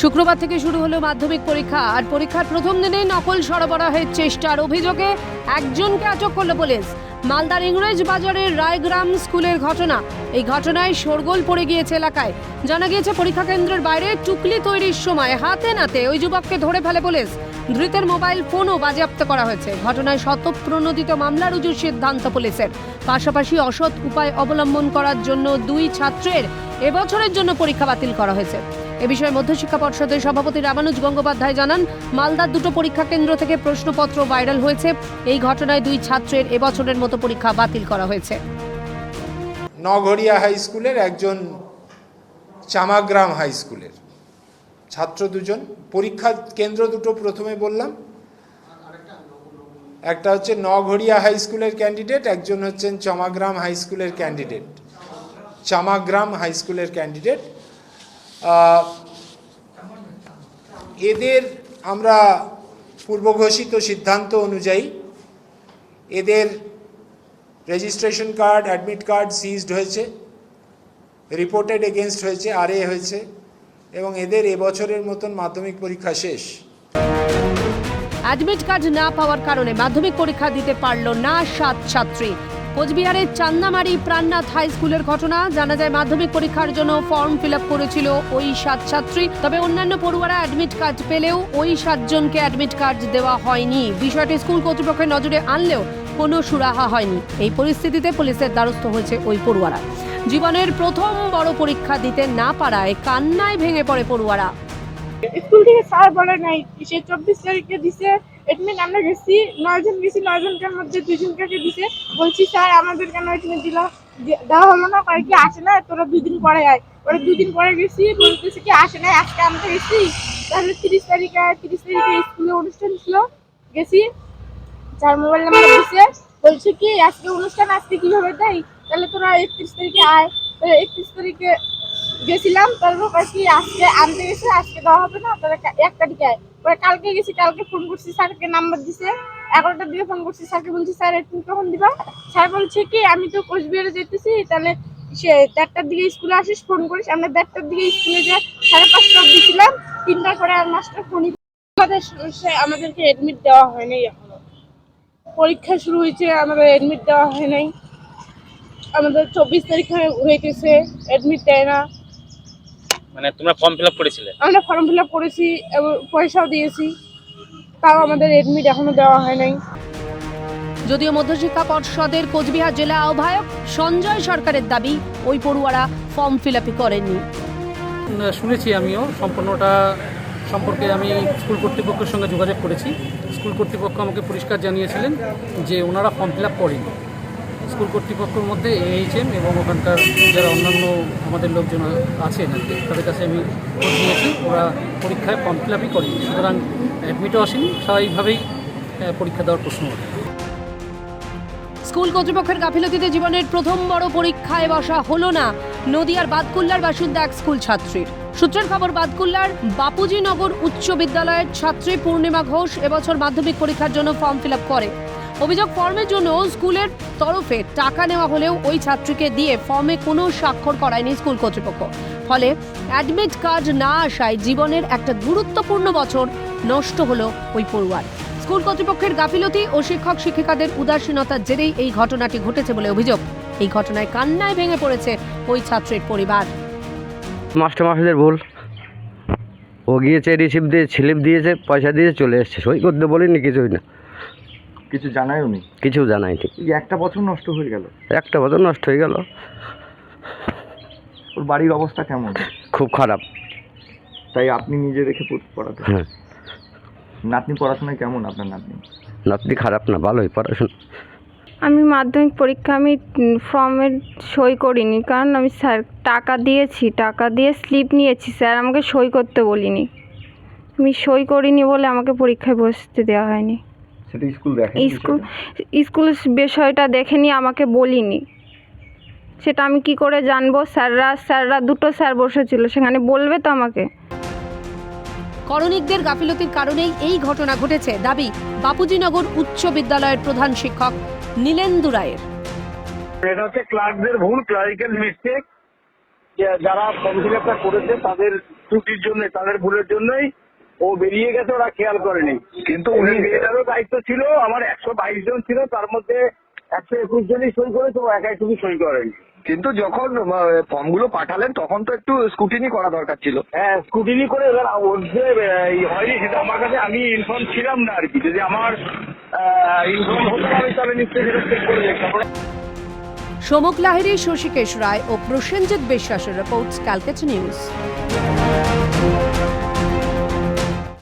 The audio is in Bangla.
শুক্রবার থেকে শুরু হলো মাধ্যমিক পরীক্ষা, আর পরীক্ষার প্রথম দিনেই নকল সরবরাহের চেষ্টার অভিযোগে একজনকে আটক করল পুলিশ। মালদার ইংরেজ বাজারের রায়গ্রাম স্কুলের ঘটনা। এই ঘটনায় শোরগোল পড়ে গিয়েছে এলাকায়। জানা গিয়েছে, পরীক্ষা কেন্দ্রের বাইরে টুকলি তৈরির সময় হাতে নাতে ওই যুবককে ধরে ফেলে পুলিশ। ধৃতের মোবাইল ফোনও বাজেয়াপ্ত করা হয়েছে। ঘটনায় শতপ্রণোদিত মামলা রুজুর সিদ্ধান্ত পুলিশের। পাশাপাশি অসৎ উপায় অবলম্বন করার জন্য দুই ছাত্রের এবছরের জন্য পরীক্ষা বাতিল করা হয়েছে। এ বিষয়ে মধ্যশিক্ষা পর্ষদের সভাপতি রামানুজ গঙ্গোপাধ্যায় জানান, মালদার দুটো পরীক্ষা কেন্দ্র থেকে প্রশ্নপত্র ভাইরাল হয়েছে। এই ঘটনায় দুই ছাত্রের এবছরের মতো পরীক্ষা বাতিল করা হয়েছে। নগরিয়া হাই স্কুলের একজন চামাগ্রাম হাই স্কুলের ছাত্র দুজন। পরীক্ষা কেন্দ্র দুটো প্রথমে বললাম। একটা হচ্ছে নগরিয়া হাই স্কুলের ক্যান্ডিডেট, একজন হচ্ছেন চমাগ্রাম হাই স্কুলের ক্যান্ডিডেট। চামাগ্রাম হাই স্কুলের ক্যান্ডিডেট। এদের আমরা পূর্বঘোষিত সিদ্ধান্ত অনুযায়ী এদের registration card admit card seized হয়েছে রিপোর্টেড এগেনস্ট হয়েছে আর এ হয়েছে, এবং এদের এবছরের মতন মাধ্যমিক পরীক্ষা শেষ। অ্যাডমিট কার্ড না পাওয়ার কারণে মাধ্যমিক পরীক্ষা দিতে পারল না সাত ছাত্রী। কোচবিহারের চান্নামারি প্রাণনাথ হাই স্কুলের ঘটনা। জানা যায় মাধ্যমিক পরীক্ষার জন্য ফর্ম ফিল করেছিল ওই সাত ছাত্রী। তবে অন্যান্য পড়ুয়ারা অ্যাডমিট কার্ড পেলেও ওই সাতজনকে অ্যাডমিট কার্ড দেওয়া হয়নি। বিষয়টি স্কুল কর্তৃপক্ষের নজরে আনলেও কোনো সুরাহা হয়নি। এই পরিস্থিতিতে পুলিশের দ্বারস্থ হয়েছে ওই পড়ুয়ারা। জীবনের প্রথম বড় পরীক্ষা দিতে না পারায় কান্নায় ভেঙে পড়ে পড়ুয়ারা। স্কুল থেকে স্যার বলে নাই সে চব্বিশ তারিখে দিছে এডমিট আমরা গেছি নয়জন গেছি নয়জনকার মধ্যে দুজনকে দিছে। বলছি, স্যার, আমাদের কেন এডমিট দিল? দেওয়া হলো না কয়েকটি আসে না? তোরা দুই দিন পরে আয়। ওরা দুই দিন পরে গেছি, বলতেছে কি আসে না, আজকে আনতে গেছি তাহলে তিরিশ তারিখে তিরিশ তারিখে স্কুলে অনুষ্ঠান ছিল। গেছি, যার মোবাইল নাম্বার দিছে, বলছে কি, আজকে অনুষ্ঠান, আজকে কীভাবে দেয়? তাহলে তোরা একত্রিশ তারিখে আয়। তাহলে একত্রিশ তারিখে গেছিলাম, তারপর কি আজকে আনতে গেছে, আজকে দেওয়া হবে না কা- এক তারিখে পরে কালকে গেছি, কালকে ফোন করছি, স্যারকে নাম্বার দিছে। এগারোটার দিকে ফোন করছি, স্যারকে বলছি, স্যার তুমি কখন দিবা? স্যার বলছে কি, আমি তো কোচবিহারে যেতেছি, তাহলে সে দেড়টার দিকে স্কুলে আসিস ফোন করিস। আমরা দেড়টার দিকে স্কুলে যে সাড়ে পাঁচটা অব্দি ছিলাম। তিনটার পরে আর মাস্টার ফোনই আমাদের আমাদেরকে এডমিট দেওয়া হয় নাই এখনও। পরীক্ষা শুরু হয়েছে, আমাদের এডমিট দেওয়া হয় নাই। আমাদের চব্বিশ তারিখে হইতেছে এডমিট দেয় না। মানে তোমরা ফর্ম ফিল আপ করেছিলে? আমরা ফর্ম ফিল আপ করেছি এবং পয়সাও দিয়েছি। তাও আমাদের এডমিট এখনও দেওয়া হয় নাই। যদিও মধ্যশিক্ষা পর্ষদের কোচবিহার জেলা আহ্বায়ক সঞ্জয় সরকারের দাবি ওই পড়ুয়ারা ফর্ম ফিল আপই করেননি শুনেছি আমিও সম্পূর্ণটা সম্পর্কে আমি স্কুল কর্তৃপক্ষের সঙ্গে যোগাযোগ করেছি। স্কুল কর্তৃপক্ষ আমাকে পরিষ্কার জানিয়েছিলেন যে ওনারা ফর্ম ফিল আপ করেনি। স্কুল কর্তৃপক্ষের মধ্যে এইচএম এবং ওখানকার যারা অন্যান্য আমাদের লোকজন আছেন আর কি, তাদের কাছে আমি খোঁজ নিয়েছি। ওরা পরীক্ষায় ফর্ম ফিল আপই করেনি। সুতরাং অ্যাডমিটও আসেনি। স্বাভাবিকভাবেই পরীক্ষা দেওয়ার প্রশ্ন ওঠে। স্কুল কর্তৃপক্ষের গাফিলতিতে জীবনের প্রথম বড় পরীক্ষায় বসা হলো না নদিয়ার বাদকুল্লার বাসিন্দা এক স্কুল ছাত্রীর। সূত্রের খবর বাদকুল্লার বাপুজি নগর উচ্চ বিদ্যালয়ের ছাত্রী পূর্ণিমা ঘোষ এবছর মাধ্যমিক পরীক্ষার জন্য ফর্ম ফিল করে। অভিযোগ ফর্মের জন্য স্কুলের তরফে টাকা নেওয়া হলেও ওই ছাত্রীকে দিয়ে ফর্মে কোনো স্বাক্ষর করায়নি স্কুল কর্তৃপক্ষ। ফলে অ্যাডমিট কার্ড না আসায় জীবনের একটা গুরুত্বপূর্ণ বছর নষ্ট হলো ওই পড়ুয়ার। স্কুল কর্তৃপক্ষের গাফিলতি ও শিক্ষক শিক্ষিকাদের উদাসীনতার জেরেই এই ঘটনাটি ঘটেছে বলে অভিযোগ। এই ঘটনায় কান্নায় ভেঙে পড়েছে ওই ছাত্রের পরিবার। মাস্টার মাস্টারদের ভুল। ও গিয়েছে রিসিভ দিয়ে, স্লিপ দিয়েছে, পয়সা দিয়ে চলে এসছে। সই করতে বলিনি, কিছুই না। কিছু জানায়ও নি কিছু জানাইনি এই একটা বছর নষ্ট হয়ে গেল। একটা বছর নষ্ট হয়ে গেল। ওর বাড়ির অবস্থা কেমন? খুব খারাপ। তাই আপনি নিজে রেখে পড়- পড়াতে হ্যাঁ। নাতনি পড়াশোনায় কেমন আপনার নাতনি? নাতনি খারাপ না ভালোই পড়াশোনা। আমি মাধ্যমিক পরীক্ষা আমি ফর্মের সই করিনি কারণ আমি স্যার টাকা দিয়েছি টাকা দিয়ে স্লিপ নিয়েছি স্যার আমাকে সই করতে বলিনি। আমি সই করিনি বলে আমাকে পরীক্ষায় বসতে দেওয়া হয়নি। সেটা স্কুল দেখেন স্কুল স্কুল বিষয়টা দেখেনি আমাকে বলিনি। সেটা আমি কি করে জানব? স্যাররা স্যাররা দুটো স্যার বসেছিল সেখানে বলবে তো আমাকে? করণিকদের গাফিলতির কারণেই এই ঘটনা ঘটেছে দাবি বাপুজিনগর উচ্চ বিদ্যালয়ের প্রধান শিক্ষক নীলেন্দু রায়ের। এটা হচ্ছে ক্লার্কদের ভুল ক্লারিক্যাল মিস্টেক যারা ফর্ম করেছে তাদের ত্রুটির জন্য তাদের ভুলের জন্যই ও বেরিয়ে গেছে ওরা খেয়াল করেনি। কিন্তু উনি মেয়েটারও দায়িত্ব ছিল আমার একশো বাইশ জন ছিল তার মধ্যে একশো একুশ জনই সই করেছে ও একাই শুধু সই করেনি। কিন্তু যখন ফর্মগুলো পাঠালেন তখন তো একটু স্কুটিনি করা দরকার ছিল। হ্যাঁ স্কুটিনি করে এবার ওর যে হয়নি সেটা আমার কাছে আমি ইনফর্ম ছিলাম না আর কি। যদি আমার ইনফর্ম হতো আমি তাহলে নিশ্চয়ই সেটা চেক করে দেখতাম। সমুখ লাহিড়ী শশীকেশ রায় ও প্রসেনজিৎ বিশ্বাসের রিপোর্টস ক্যালকাটা নিউজ।